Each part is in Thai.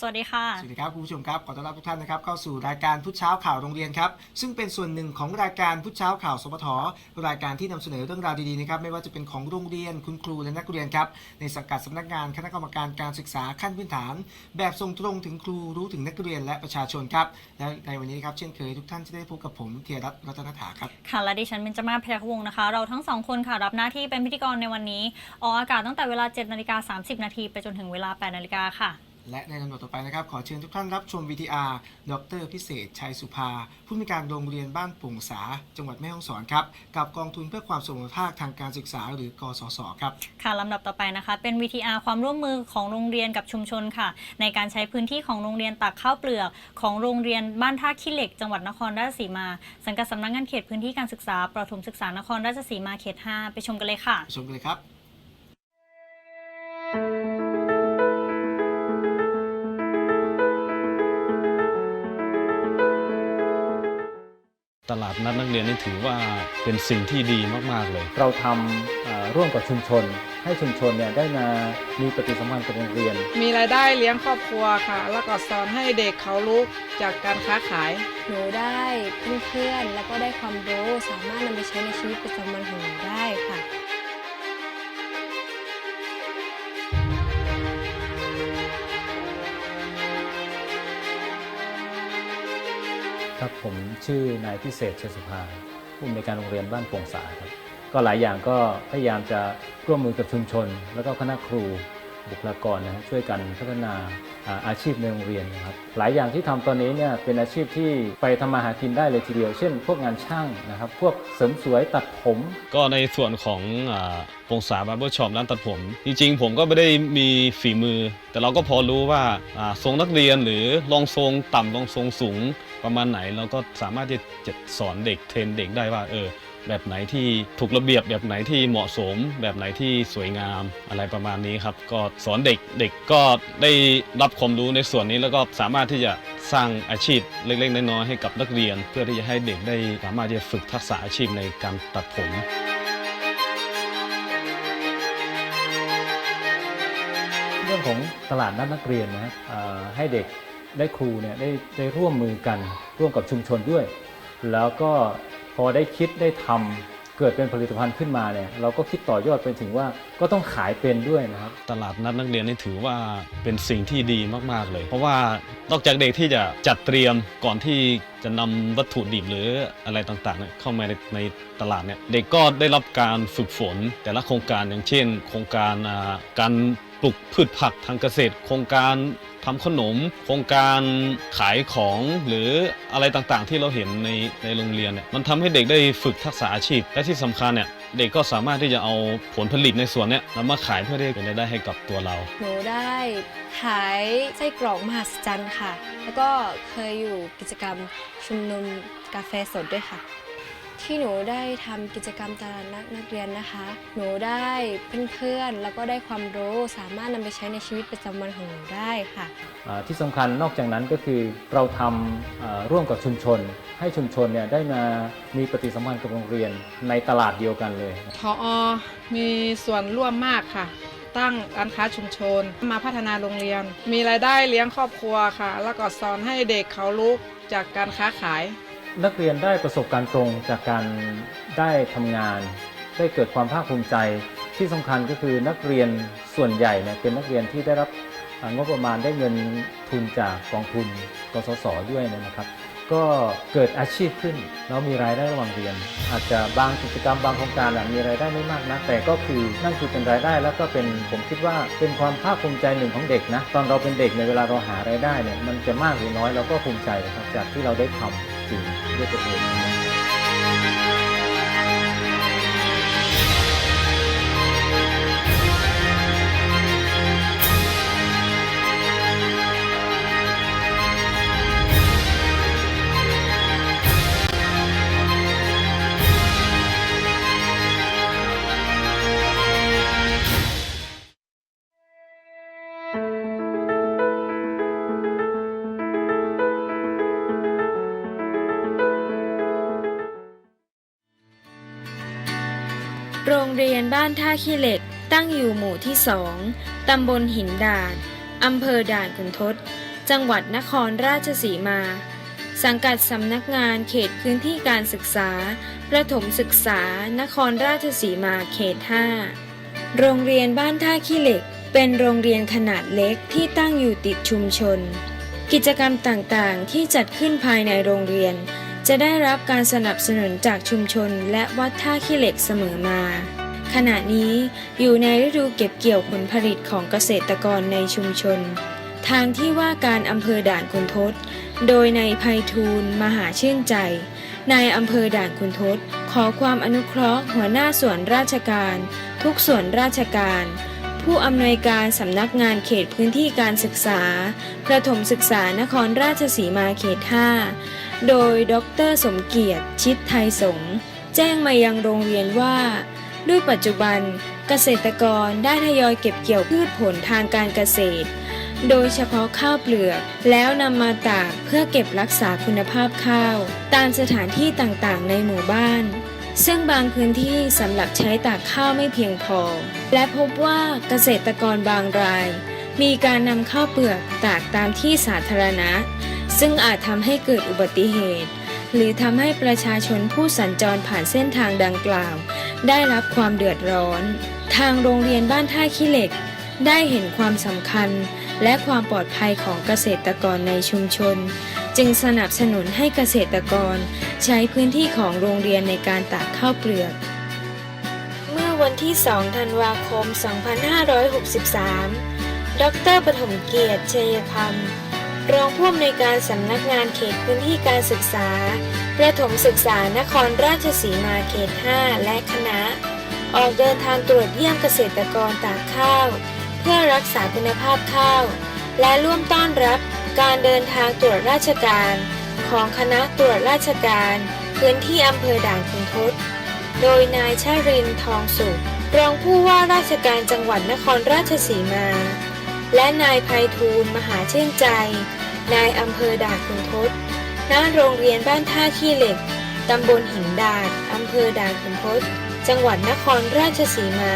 สวัสดีค่ะ สวัสดีครับคุณผู้ชมครับ ขอต้อนรับทุกท่านนะครับเข้าสู่รายการพุทธเช้าข่าวโรงเรียนครับซึ่งเป็นส่วนหนึ่งของรายการพุทธเช้าข่าวสปทรายการที่นำเสนอเรื่องราวดีๆนะครับไม่ว่าจะเป็นของโรงเรียนคุณครูและนักเรียนครับในสังกัดสำนักงานคณะกรรมการการศึกษาขั้นพื้นฐาน แบบส่งตรงถึงครูรู้ถึงนักเรียนและประชาชนครับและในวันนี้ครับเช่นเคยทุกท่านจะได้พบกับผมเทียรัตน์รัตนถาครับค่ะและดิฉันเป็นจมาศพยัคฆ์วงศ์นะคะ เราทั้งสองคนค่ะรับหน้าที่เป็นพิธีกรในวันนี้ออกอากาศตั้งแต่เวลา7นาฬิกา30นาทีไปจนถึงเวลา8นาฬิกาค่ะ และในลำดับต่อไปนะครับ ขอเชิญทุกท่านรับชม VTR ดรพิเศษ ชัยสุภา ผู้มีการโรงเรียนบ้านปุ่งสา จังหวัดแม่ฮ่องสอนครับ กับกองทุนเพื่อความสมรรถภาคทางการศึกษาหรือกสศครับ ค่ะลำดับต่อไปนะคะ เป็น VTR ความร่วมมือของโรงเรียนกับชุมชนค่ะ ในการใช้พื้นที่ของโรงเรียนตักข้าวเปลือกของโรงเรียนบ้านท่าขี้เหล็ก จังหวัดนครราชสีมา สังกัดสำนักงานเขตพื้นที่การศึกษาประถมศึกษานครราชสีมาเขต 5 ไปชมกันเลยค่ะไปชมกันเลยครับ ตลาดนัดนักเรียนนี่ถือว่าเป็นสิ่งที่ดีมาก ๆ เลย เราทำเอ่อร่วมกับชุมชน ให้ชุมชนเนี่ยได้มามีปฏิสัมพันธ์กับโรงเรียน มีรายได้เลี้ยงครอบครัวค่ะ แล้วก็สอนให้เด็กเขารู้จากการค้าขาย หนูได้เพื่อนๆแล้วก็ได้ความรู้สามารถนำไปใช้ในชีวิตประจำวันของหนูได้ค่ะ ครับผมชื่อนายพิเศษเชยสุภาผู้อำนวยการโรงเรียนบ้านโป่งสาครับก็หลายอย่างก็พยายามจะร่วมมือกับชุมชน แล้วก็คณะครูบุคลากรนะฮะช่วยกันพัฒนา อาชีพในโรงเรียนนะครับหลายอย่างที่ทำตอนนี้เนี่ยเป็นอาชีพที่ไปทำมาหากินได้เลยทีเดียว เช่น พวกงานช่างนะครับพวกเสริมสวยตัดผม ก็ในส่วนของอาปงสาบาร์เบอร์ช็อปร้านตัดผม จริงๆ ผมก็ไม่ได้มีฝีมือ แต่เราก็พอรู้ว่าทรงนักเรียนหรือรองทรงต่ำรองทรงสูงประมาณไหน เราก็สามารถที่จะสอนเด็กเทรนเด็กได้ว่าเออ แบบไหนที่ถูกระเบียบแบบไหนที่เหมาะสม แบบไหนที่สวยงามอะไรประมาณนี้ครับ ก็สอนเด็กเด็กก็ได้รับความรู้ในส่วนนี้แล้วก็สามารถที่จะสร้างอาชีพเล็กๆน้อยๆให้กับนักเรียน เพื่อที่จะให้เด็กได้สามารถที่จะฝึกทักษะอาชีพในการตัดผมเรื่องของตลาดนัดนักเรียนนะครให้เด็กได้ครูเนี่ยได้ได้ร่วมมือกันร่วมกับชุมชนด้วย แล้วก็ อได้คิดได้ทำเกิดเป็นผลิตภัณฑ์ขึ้นมาเนี่ยเราก็คิดต่อยอดไปถึงว่าก็ต้องขายเป็นด้วยนะครับ ตลาดนัดนักเรียนนี่ถือว่าเป็นสิ่งที่ดีมากๆเลย เพราะว่านอกจากเด็กที่จะจัดเตรียมก่อนที่จะนำวัตถุดิบหรืออะไรต่างๆเนี่ยเข้ามาในในตลาดเนี่ยเด็กก็ได้รับการฝึกฝน แต่ละโครงการอย่างเช่น โครงการการ ปลูกพืชผักทางเกษตร โครงการทำขนม โครงการขายของหรืออะไรต่างๆ ที่เราเห็นในในโรงเรียนเนี่ยมันทำให้เด็กได้ฝึกทักษะอาชีพ และที่สำคัญเนี่ยเด็กก็สามารถที่จะเอาผลผลิตในส่วนเนี้ยนำมาขายเพื่อที่จะเป็นรายได้ให้กับตัวเรา หนูได้ขายไส้กรอกมหัศจรรย์ค่ะ แล้วก็เคยอยู่กิจกรรมชุมนุมกาแฟสดด้วยค่ะ ที่หนูได้ทำกิจกรรมตลาดนัดนักเรียนนะคะ หนูได้เพื่อนๆแล้วก็ได้ความรู้สามารถนำไปใช้ในชีวิตประจำวันของหนูได้ค่ะ อ่าที่สำคัญนอกจากนั้นก็คือเราทำอ่าร่วมกับชุมชน ให้ชุมชนเนี่ยได้มามีปฏิสัมพันธ์กับโรงเรียนในตลาดเดียวกันเลยทออมีส่วนร่วมมากค่ะ ตั้งร้านค้าชุมชนมาพัฒนาโรงเรียน มีรายได้เลี้ยงครอบครัวค่ะ แล้วก็สอนให้เด็กเขารู้จากการค้าขาย นักเรียนได้ประสบการณ์ตรงจากการได้ทำงาน ได้เกิดความภาคภูมิใจที่สำคัญก็คือนักเรียนส่วนใหญ่เนี่ยเป็นนักเรียนที่ได้รับงบประมาณได้เงินทุนจากกองทุนกสศด้วยนะครับ ก็เกิดอาชีพขึ้นแล้วมีรายได้ระหว่างเรียน อาจจะบางกิจกรรมบางโครงการมีรายได้ไม่มากนะแต่ก็คือนั่นคือเป็นรายได้แล้วก็เป็นผมคิดว่าเป็นความภาคภูมิใจหนึ่งของเด็กนะตอนเราเป็นเด็กในเวลาเราหารายได้เนี่ยมันจะมากหรือน้อยเราก็ภูมิใจนะครับจากที่เราได้ทำ จริ บ้านท่าขี้เหล็ก ตั้งอยู่หมู่ที่สองตำบลหินดาดอำเภอด่านขุนทด จังหวัดนครราชสีมา สังกัดสำนักงานเขตพื้นที่การศึกษา ประถมศึกษา นครราชสีมาเขต 5 โรงเรียนบ้านท่าขี้เหล็ก เป็นโรงเรียนขนาดเล็กที่ตั้งอยู่ติดชุมชน กิจกรรมต่างๆ ที่จัดขึ้นภายในโรงเรียนจะได้รับการสนับสนุนจากชุมชนและวัดท่าขี้เหล็กเสมอมา ขณะนี้อยู่ในฤดูเก็บเกี่ยวผลผลิตของเกษตรกรในชุมชน ทางที่ว่าการอำเภอด่านคุณทศ โดยในายภัยทูลมหาชื่นใจ นายอำเภอด่านคุณทศ ขอความอนุเคราะห์หัวหน้าส่วนราชการ ทุกส่วนราชการ ผู้อำนวยการสำนักงานเขตพื้นที่การศึกษา ประถมศึกษานครราชสีมาเขต 5 โดยดรสมเกียรติชิดไทยสงแจ้งมายังโรงเรียนว่า ด้วยปัจจุบันเกษตรกรได้ทยอยเก็บเกี่ยวพืชผลทางการเกษตร โดยเฉพาะข้าวเปลือก แล้วนำมาตากเพื่อเก็บรักษาคุณภาพข้าว ตามสถานที่ต่างๆ ในหมู่บ้าน ซึ่งบางพื้นที่สำหรับใช้ตากข้าวไม่เพียงพอ และพบว่าเกษตรกรบางราย มีการนำข้าวเปลือกตากตามที่สาธารณะ ซึ่งอาจทำให้เกิดอุบัติเหตุ หรือทำให้ประชาชนผู้สัญจรผ่านเส้นทางดังกล่าว ได้รับความเดือดร้อน ทางโรงเรียนบ้านท่าขี้เหล็ก ได้เห็นความสำคัญ และความปลอดภัยของเกษตรกรในชุมชน จึงสนับสนุนให้เกษตรกร ใช้พื้นที่ของโรงเรียนในการตากข้าวเปลือกเมื่อวันที่ 2 ธันวาคม 2563 ดรปฐมเกียรติ ชัยคำ รองผู้อำนวยการสำนักงานเขตพื้นที่การศึกษา ประถมศึกษานครราชสีมาเขต 5 และคณะ ออกเดินทางตรวจเยี่ยมเกษตรกรตากข้าว เพื่อรักษาคุณภาพข้าว และร่วมต้อนรับการเดินทางตรวจราชการ ของคณะตรวจราชการ พื้นที่อำเภอด่านคุณทศ โดยนายชารินทองสุขรองผู้ว่าราชการจังหวัดนครราชสีมา และนายภัยทูลมหาชื่นใจ นายอำเภอด่านคุณทศณโรงเรียนบ้านท่าขี้เหล็ก ตำบลหินดาดอำเภอด่านคุณทศ จังหวัดนครราชสีมา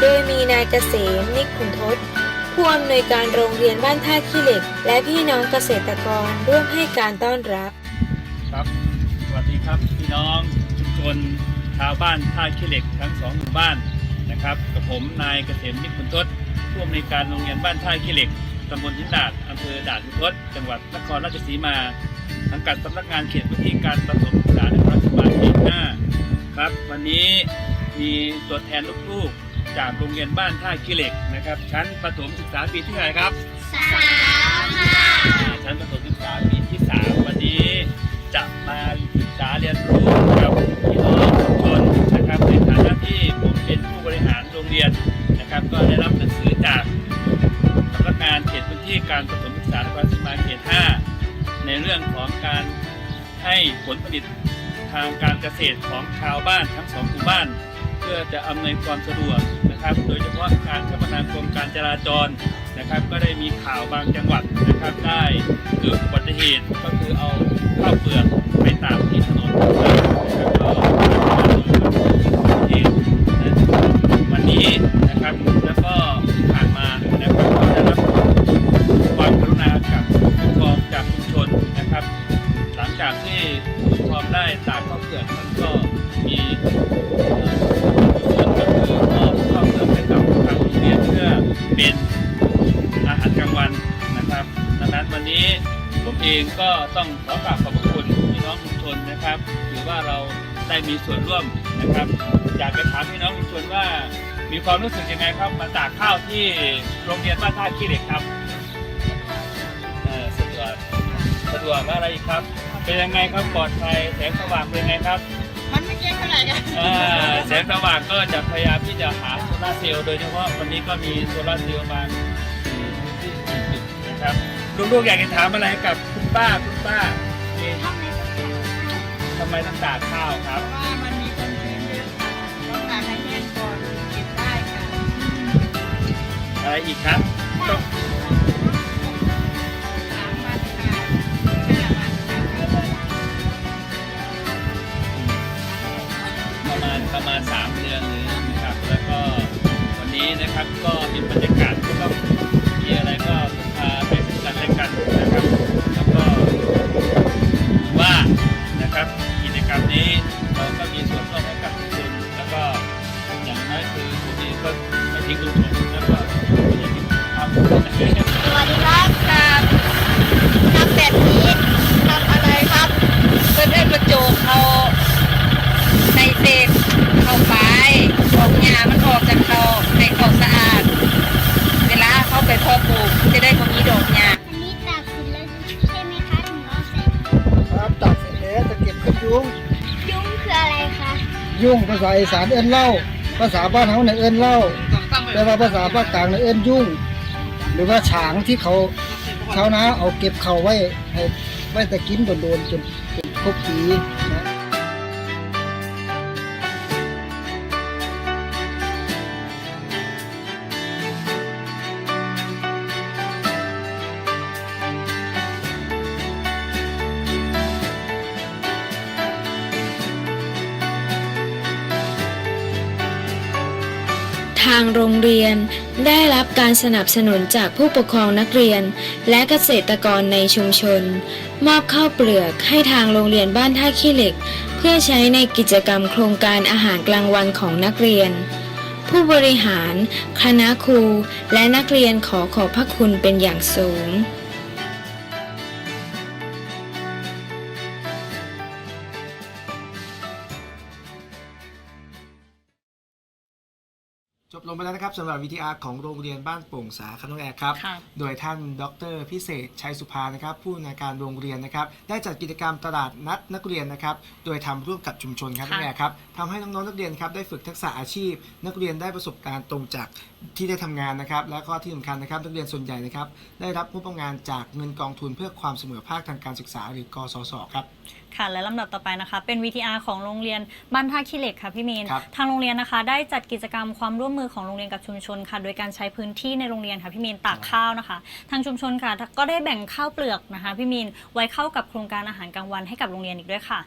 โดยมีนายเกษมนิกขุนทศ ผู้อำนวยการโรงเรียนบ้านท่าขี้เหล็ก และพี่น้องเกษตรกรร่วมให้การต้อนรับ ครับ สวัสดีครับพี่น้องชุมชนชาวบ้านท่าขี้เหล็กทั้งสองหมู่บ้านนะครับ กับผมนายเกษมนิคุนทศผู้อำนวยการโรงเรียนบ้านท่าขี้เหล็ก ตำบลหินดาดอำเภอด่านขุนทศจังหวัดนครราชสีมาสังกัดสำนักงานเขตพื้นที่การประถมศึกษานครราชสีมาเขต5ครับ วันนี้มีตัวแทนลูกๆจากโรงเรียนบ้านท่าขี้เหล็กนะครับ ชั้นประถมศึกษาปีที่เท่าไหร่ครับสามชั้นประถมศึกษาปีที่สามวันนี้จะมาศึกษาเรียนรู้ ผลผลิตทางการเกษตรของชาวบ้านทั้งสองหมู่บ้าน เพื่อจะอำนวยความสะดวกนะครับ โดยเฉพาะการคมนาคมการจราจรนะครับ ก็ได้มีข่าวบางจังหวัดนะครับ ได้เกิดอุบัติเหตุก็คือเอาข้าวเปลือกไปตากที่ถนน องก็ต้องขอกราบขอบพระคุณพี่น้องชุมชนนะครับถือว่าเราได้มีส่วนร่วมนะครับ อยากจะถามพี่น้องชุมชนว่ามีความรู้สึกยังไงครับมาตากข้าวที่โรงเรียนบ้านท่าขี้เหล็กครับเอ่อสะดวกสะดวกและอะไรอีกครับ เป็นยังไงครับปลอดภัยแสงสว่างเป็นยังไงครับ มันไม่เกี่ยวเท่าไหร่กันอ่าแสงสว่างก็จะพยายามที่จะหาโซลาร์เซลล์โดยเฉพาะวันนี้ก็มีโซลาร์เซลล์มาที่ที่จุดนะครับลูกๆอยากจะถามอะไรกับคุณ ป้าคุณป้านี่ทำไมต้องตากข้าวครับเพราะว่ามันมีคนชื้นเยอะค่ะต้องตากให้แห้งก่อนเก็บได้ค่ะอะไรอีกครับ ต้อง ยุ่งภาษาอีสานเอิ้นเล่า ภาษาบ้านเฮาเนี่ยเอิ้นเล่า แต่ว่าภาษาภาคกลางเนี่ยเอิ้นยุ่ง หรือว่าฉางที่เขาชาวนาเอาเก็บเขาไว้ให้ไว้แต่กินโดนๆจนจนครบปีางโรงเรียน ได้รับการสนับสนุนจากผู้ปกครองนักเรียน และเกษตรกรในชุมชน มอบข้าวเปลือกให้ทางโรงเรียนบ้านท่าขี้เหล็ก เพื่อใช้ในกิจกรรมโครงการอาหารกลางวันของนักเรียน ผู้บริหาร คณะครู และนักเรียนขอขอบพระคุณเป็นอย่างสูง จบลงไปแล้วนะครับสำหรับวิทยาของโรงเรียนบ้านโป่งสาขนงแอร์ครับ ค่ะ โดยท่านดรพิเศษชัยสุภานะครับ ผู้อำนวยการโรงเรียนนะครับ ได้จัดกิจกรรมตลาดนัดนักเรียนนะครับ โดยทำร่วมกับชุมชนครับค่ะ น้องแอร์ครับทำให้น้องๆนักเรียนครับได้ฝึกทักษะอาชีพ นักเรียนได้ประสบการณ์ตรงจาก ที่ได้ทำงานนะครับ และก็ที่สำคัญนะครับนักเรียนส่วนใหญ่นะครับ ได้รับงบประมาณจากเงินกองทุนเพื่อความเสมอภาคทางการศึกษา หรือกสศครับค่ะและลำดับต่อไปนะคะ เป็น VTR ของโรงเรียนบ้านท่าขี้เหล็กค่ะพี่มีนครับทางโรงเรียนนะคะ ได้จัดกิจกรรมความร่วมมือของโรงเรียนกับชุมชนค่ะ โดยการใช้พื้นที่ในโรงเรียนค่ะพี่มีนตากข้าวนะคะ ทางชุมชนค่ะ ก็ได้แบ่งข้าวเปลือกนะคะพี่มีนไว้เข้ากับโครงการอาหารกลางวันให้กับโรงเรียนอีกด้วยค่ะ